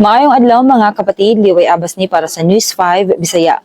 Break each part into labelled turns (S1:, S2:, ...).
S1: Maayong adlaw mga kapatid, liway abas ni para sa News 5 Bisaya.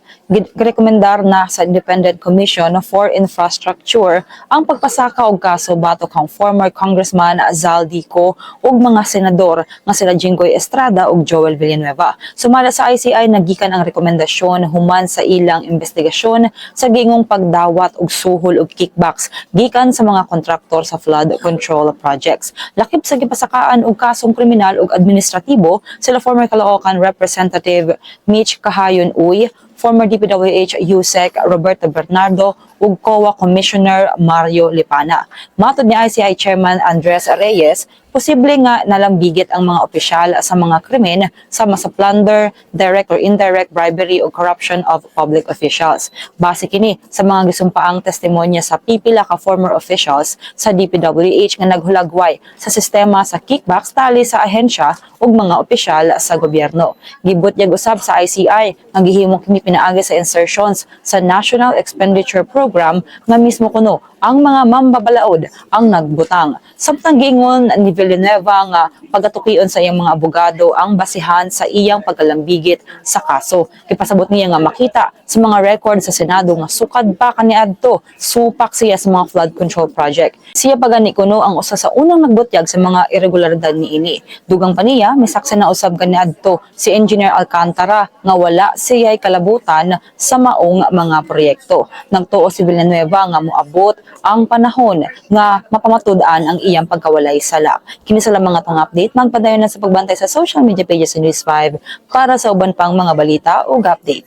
S1: Rekomendar na sa Independent Commission for Infrastructure ang pagpasaka og kaso batok kang former Congressman Zaldico ug mga senador nga sila Jinggoy Estrada ug Joel Villanueva. Sumala sa ICI nagikan ang rekomendasyon human sa ilang investigasyon sa gingong pagdawat og suhol ug kickbacks gikan sa mga kontraktor sa flood control projects. Lakip sa gipasakaan og kasong kriminal ug administratibo sila former Caloocan Representative Mitch Kahayon Uy, former DPWH USEC Roberto Bernardo ug COA Commissioner Mario Lipana. Matod ni ICI Chairman Andres Reyes, posible nga nalambigit ang mga opisyal sa mga krimen sama sa plunder, direct or indirect bribery o corruption of public officials. Base kini sa mga gisumpaang testimonya sa pipila ka former officials sa DPWH nga naghulagway sa sistema sa kickbacks tali sa ahensya ug mga opisyal sa gobyerno. Gibot yag usab sa ICI nga gihimo kini pinaagi sa insertions sa National Expenditure Program nga mismo kuno ang mga mambabalaod ang nagbutang. Samtang giingon ni Villanueva nga pagatukion sa iyang mga abogado ang basihan sa iyang pagkalambigit sa kaso. Kipasabot niya nga makita sa mga record sa Senado nga sukad pa kaniadto supak siya sa mga flood control project. Siya pagani kuno ang usa sa unang nagbutyag sa mga irregularidad ni ini. Dugang pa niya misakse na usab kaniadto si Engineer Alcantara nga wala siya'y kalabutan sa maong mga proyekto. Nagtuo si Villanueva nga moabot ang panahon nga mapamatud-an ang iyang pagkawalay sala. Kini sa mga tong update, magpadayon na sa pagbantay sa social media pages sa News 5 para sa uban pang mga balita ug update.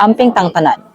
S1: Amping tangtanan.